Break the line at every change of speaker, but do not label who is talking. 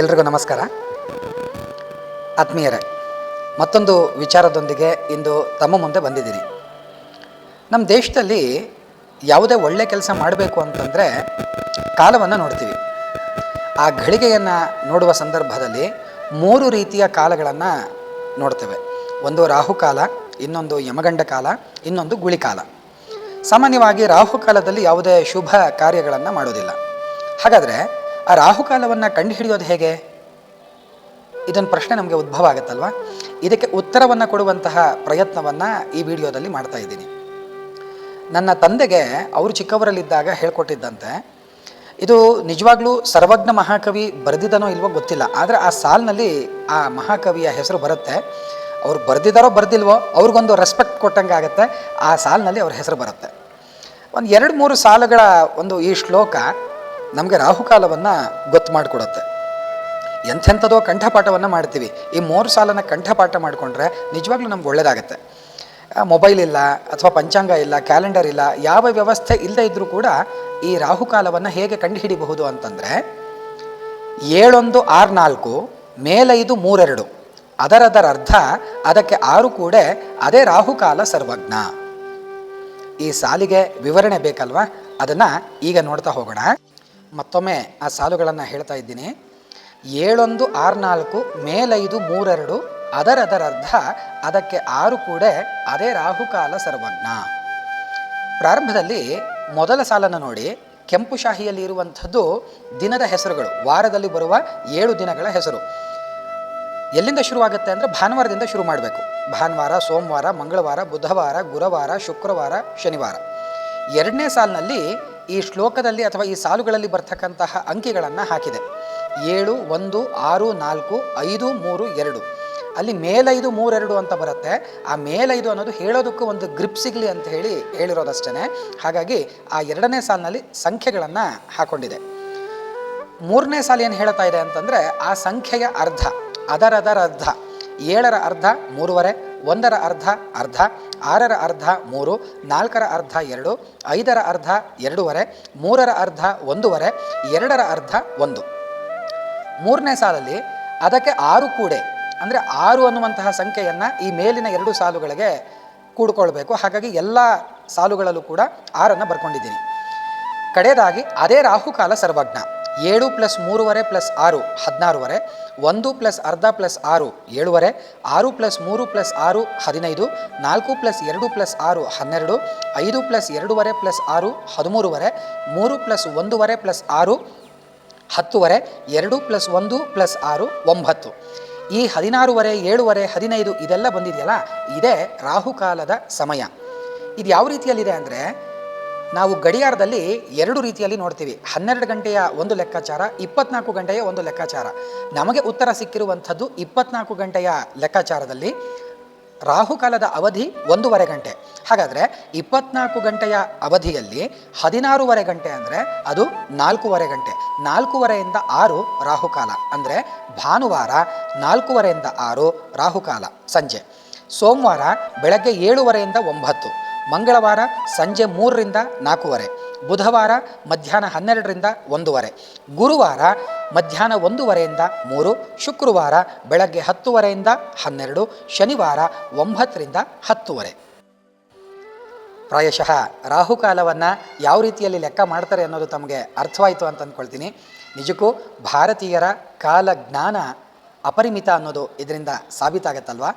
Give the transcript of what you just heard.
ಎಲ್ರಿಗೂ ನಮಸ್ಕಾರ. ಆತ್ಮೀಯರೇ, ಮತ್ತೊಂದು ವಿಚಾರದೊಂದಿಗೆ ಇಂದು ತಮ್ಮ ಮುಂದೆ ಬಂದಿದ್ದೀನಿ ನಮ್ಮ ದೇಶದಲ್ಲಿ ಯಾವುದೇ ಒಳ್ಳೆ ಕೆಲಸ ಮಾಡಬೇಕು ಅಂತಂದರೆ ಕಾಲವನ್ನು ನೋಡ್ತೀವಿ. ಆ ಘಳಿಗೆಯನ್ನು ನೋಡುವ ಸಂದರ್ಭದಲ್ಲಿ ಮೂರು ರೀತಿಯ ಕಾಲಗಳನ್ನು ನೋಡ್ತೇವೆ. ಒಂದು ರಾಹುಕಾಲ, ಇನ್ನೊಂದು ಯಮಗಂಡ ಕಾಲ, ಇನ್ನೊಂದು ಗುಳಿಕಾಲ. ಸಾಮಾನ್ಯವಾಗಿ ರಾಹುಕಾಲದಲ್ಲಿ ಯಾವುದೇ ಶುಭ ಕಾರ್ಯಗಳನ್ನು ಮಾಡೋದಿಲ್ಲ. ಹಾಗಾದರೆ ಆ ರಾಹುಕಾಲವನ್ನು ಕಂಡುಹಿಡಿಯೋದು ಹೇಗೆ? ಇದೊಂದು ಪ್ರಶ್ನೆ ನಮಗೆ ಉದ್ಭವ ಆಗುತ್ತಲ್ವ? ಇದಕ್ಕೆ ಉತ್ತರವನ್ನು ಕೊಡುವಂತಹ ಪ್ರಯತ್ನವನ್ನು ಈ ವಿಡಿಯೋದಲ್ಲಿ ಮಾಡ್ತಾ ಇದ್ದೀನಿ. ನನ್ನ ತಂದೆಗೆ ಅವರು ಚಿಕ್ಕವರಲ್ಲಿದ್ದಾಗ ಹೇಳ್ಕೊಟ್ಟಿದ್ದಂತೆ, ಇದು ನಿಜವಾಗ್ಲೂ ಸರ್ವಜ್ಞ ಮಹಾಕವಿ ಬರೆದಿದ್ದನೋ ಇಲ್ವೋ ಗೊತ್ತಿಲ್ಲ, ಆದರೆ ಆ ಸಾಲಿನಲ್ಲಿ ಆ ಮಹಾಕವಿಯ ಹೆಸರು ಬರುತ್ತೆ. ಅವ್ರು ಬರೆದಿದ್ದಾರೋ ಬರೆದಿಲ್ವೋ ಅವ್ರಿಗೊಂದು ರೆಸ್ಪೆಕ್ಟ್ ಕೊಟ್ಟಂಗೆ ಆಗುತ್ತೆ, ಆ ಸಾಲಿನಲ್ಲಿ ಅವ್ರ ಹೆಸರು ಬರುತ್ತೆ. ಒಂದು ಎರಡು ಮೂರು ಸಾಲುಗಳ ಒಂದು ಈ ಶ್ಲೋಕ ನಮಗೆ ರಾಹುಕಾಲವನ್ನು ಗೊತ್ತು ಮಾಡಿಕೊಡುತ್ತೆ. ಎಂಥೆಂಥದೋ ಕಂಠಪಾಠವನ್ನು ಮಾಡ್ತೀವಿ. ಈ ಮೂರು ಸಾಲನ ಕಂಠಪಾಠ ಮಾಡಿಕೊಂಡ್ರೆ ನಿಜವಾಗ್ಲೂ ನಮ್ಗೆ ಒಳ್ಳೆಯದಾಗುತ್ತೆ ಮೊಬೈಲ್ ಇಲ್ಲ ಅಥವಾ ಪಂಚಾಂಗ ಇಲ್ಲ, ಕ್ಯಾಲೆಂಡರ್ ಇಲ್ಲ, ಯಾವ ವ್ಯವಸ್ಥೆ ಇಲ್ಲದೆ ಇದ್ದರೂ ಕೂಡ ಈ ರಾಹುಕಾಲವನ್ನು ಹೇಗೆ ಕಂಡುಹಿಡಿಬಹುದು ಅಂತಂದರೆ, ಏಳೊಂದು ಆರು ನಾಲ್ಕು ಮೇಲೈದು ಮೂರೆರಡು, ಅದರದರ ಅರ್ಧ ಅದಕ್ಕೆ ಆರು ಕೂಡ ಅದೇ ರಾಹುಕಾಲ ಸರ್ವಜ್ಞ. ಈ ಸಾಲಿಗೆ ವಿವರಣೆ ಬೇಕಲ್ವಾ? ಅದನ್ನು ಈಗ ನೋಡ್ತಾ ಹೋಗೋಣ. ಮತ್ತೊಮ್ಮೆ ಆ ಸಾಲುಗಳನ್ನು ಹೇಳ್ತಾ ಇದ್ದೀನಿ. ಏಳೊಂದು ಆರು ನಾಲ್ಕು, ಮೇಲೈದು ಮೂರೆರಡು ಅದರದರರ್ಧ ಅದಕ್ಕೆ ಆರು ಕೂಡ ಅದೇ ರಾಹುಕಾಲ ಸರ್ವಜ್ಞ. ಪ್ರಾರಂಭದಲ್ಲಿ ಮೊದಲ ಸಾಲನ್ನು ನೋಡಿ, ಕೆಂಪು ಶಾಹಿಯಲ್ಲಿ ಇರುವಂಥದ್ದು ದಿನದ ಹೆಸರುಗಳು, ವಾರದಲ್ಲಿ ಬರುವ ಏಳು ದಿನಗಳ ಹೆಸರು. ಎಲ್ಲಿಂದ ಶುರುವಾಗುತ್ತೆ ಅಂದರೆ ಭಾನುವಾರದಿಂದ ಶುರು ಮಾಡಬೇಕು. ಭಾನುವಾರ, ಸೋಮವಾರ, ಮಂಗಳವಾರ, ಬುಧವಾರ, ಗುರುವಾರ, ಶುಕ್ರವಾರ, ಶನಿವಾರ. ಎರಡನೇ ಸಾಲಿನಲ್ಲಿ ಈ ಶ್ಲೋಕದಲ್ಲಿ ಅಥವಾ ಈ ಸಾಲುಗಳಲ್ಲಿ ಬರ್ತಕ್ಕಂತಹ ಅಂಕಿಗಳನ್ನು ಹಾಕಿದೆ. ಏಳು, ಒಂದು, ಆರು, ನಾಲ್ಕು, ಐದು, ಮೂರು, ಎರಡು. ಅಲ್ಲಿ ಮೇಲೈದು, ಮೂರೆರಡು ಅಂತ ಬರುತ್ತೆ. ಆ ಮೇಲೈದು ಅನ್ನೋದು ಹೇಳೋದಕ್ಕೂ ಒಂದು ಗ್ರಿಪ್ ಸಿಗಲಿ ಅಂತ ಹೇಳಿ ಹೇಳಿರೋದಷ್ಟೇ ಹಾಗಾಗಿ ಆ ಎರಡನೇ ಸಾಲಿನಲ್ಲಿ ಸಂಖ್ಯೆಗಳನ್ನು ಹಾಕೊಂಡಿದೆ. ಮೂರನೇ ಸಾಲ ಏನು ಹೇಳ್ತಾ ಇದೆ ಅಂತಂದರೆ ಆ ಸಂಖ್ಯೆಯ ಅರ್ಧ, ಅದರದರ ಅರ್ಧ, ಏಳರ ಅರ್ಧ, ಮೂರುವರೆ, ಒಂದರ ಅರ್ಧ ಅರ್ಧ ಆರರ ಅರ್ಧ ಮೂರು, ನಾಲ್ಕರ ಅರ್ಧ ಎರಡು, ಐದರ ಅರ್ಧ ಎರಡೂವರೆ, ಮೂರರ ಅರ್ಧ ಒಂದೂವರೆ, ಎರಡರ ಅರ್ಧ ಒಂದು. ಮೂರನೇ ಸಾಲಲ್ಲಿ ಅದಕ್ಕೆ ಆರು ಕೂಡೆ, ಅಂದರೆ ಆರು ಅನ್ನುವಂತಹ ಸಂಖ್ಯೆಯನ್ನು ಈ ಮೇಲಿನ ಎರಡು ಸಾಲುಗಳಿಗೆ ಕೂಡಿಕೊಳ್ಬೇಕು. ಹಾಗಾಗಿ ಎಲ್ಲ ಸಾಲುಗಳಲ್ಲೂ ಕೂಡ ಆರನ್ನು ಬರ್ಕೊಂಡಿದ್ದೀನಿ ಕಡೆಯದಾಗಿ, ಅದೇ ರಾಹುಕಾಲ ಸರ್ವಜ್ಞ. ಏಳು ಪ್ಲಸ್ ಮೂರುವರೆ ಪ್ಲಸ್ ಆರು ಹದಿನಾರುವರೆ, ಒಂದು ಪ್ಲಸ್ ಅರ್ಧ ಪ್ಲಸ್ ಆರು ಏಳುವರೆ, ಆರು ಪ್ಲಸ್ ಮೂರು ಪ್ಲಸ್ ಆರು ಹದಿನೈದು, ನಾಲ್ಕು ಪ್ಲಸ್ ಎರಡು ಪ್ಲಸ್ ಆರು ಹನ್ನೆರಡು, ಐದು ಪ್ಲಸ್ ಎರಡೂವರೆ ಪ್ಲಸ್ ಆರು ಹದಿಮೂರುವರೆ, ಮೂರು ಪ್ಲಸ್ ಒಂದೂವರೆ ಪ್ಲಸ್ ಆರು ಹತ್ತುವರೆ, ಎರಡು ಪ್ಲಸ್ ಒಂದು ಪ್ಲಸ್ ಆರು ಒಂಬತ್ತು. ಈ ಹದಿನಾರುವರೆ, ಏಳುವರೆ, ಹದಿನೈದು ಇದೆಲ್ಲ ಬಂದಿದೆಯಲ್ಲ, ಇದೇ ರಾಹುಕಾಲದ ಸಮಯ. ಇದು ಯಾವ ರೀತಿಯಲ್ಲಿದೆ ಅಂದರೆ ನಾವು ಗಡಿಯಾರದಲ್ಲಿ ಎರಡು ರೀತಿಯಲ್ಲಿ ನೋಡ್ತೀವಿ. ಹನ್ನೆರಡು ಗಂಟೆಯ ಒಂದು ಲೆಕ್ಕಾಚಾರ, ಇಪ್ಪತ್ನಾಲ್ಕು ಗಂಟೆಯ ಒಂದು ಲೆಕ್ಕಾಚಾರ. ನಮಗೆ ಉತ್ತರ ಸಿಕ್ಕಿರುವಂಥದ್ದು ಇಪ್ಪತ್ನಾಲ್ಕು ಗಂಟೆಯ ಲೆಕ್ಕಾಚಾರದಲ್ಲಿ ರಾಹುಕಾಲದ ಅವಧಿ ಒಂದೂವರೆ ಗಂಟೆ. ಹಾಗಾದರೆ ಇಪ್ಪತ್ನಾಲ್ಕು ಗಂಟೆಯ ಅವಧಿಯಲ್ಲಿ ಹದಿನಾರೂವರೆ ಗಂಟೆ ಅಂದರೆ ಅದು ನಾಲ್ಕೂವರೆ ಗಂಟೆ. ನಾಲ್ಕೂವರೆಯಿಂದ ಆರು ರಾಹುಕಾಲ ಅಂದರೆ ಭಾನುವಾರ ನಾಲ್ಕೂವರೆಯಿಂದ ಆರು ರಾಹುಕಾಲ ಸಂಜೆ. ಸೋಮವಾರ ಬೆಳಗ್ಗೆ ಏಳುವರೆಯಿಂದ ಒಂಬತ್ತು. ಮಂಗಳವಾರ ಸಂಜೆ ಮೂರರಿಂದ ನಾಲ್ಕೂವರೆ, ಬುಧವಾರ ಮಧ್ಯಾಹ್ನ ಹನ್ನೆರಡರಿಂದ ಒಂದೂವರೆ, ಗುರುವಾರ ಮಧ್ಯಾಹ್ನ ಒಂದೂವರೆಯಿಂದ ಮೂರು, ಶುಕ್ರವಾರ ಬೆಳಗ್ಗೆ ಹತ್ತುವರೆಯಿಂದ ಹನ್ನೆರಡು, ಶನಿವಾರ ಒಂಬತ್ತರಿಂದ ಹತ್ತುವರೆ. ಪ್ರಾಯಶಃ ರಾಹುಕಾಲವನ್ನು ಯಾವ ರೀತಿಯಲ್ಲಿ ಲೆಕ್ಕ ಮಾಡ್ತಾರೆ ಅನ್ನೋದು ತಮಗೆ ಅರ್ಥವಾಯಿತು ಅಂತ ಅಂದ್ಕೊಳ್ತೀನಿ ನಿಜಕ್ಕೂ ಭಾರತೀಯರ ಕಾಲ ಜ್ಞಾನ ಅಪರಿಮಿತ ಅನ್ನೋದು ಇದರಿಂದ ಸಾಬೀತಾಗತ್ತಲ್ವಾ?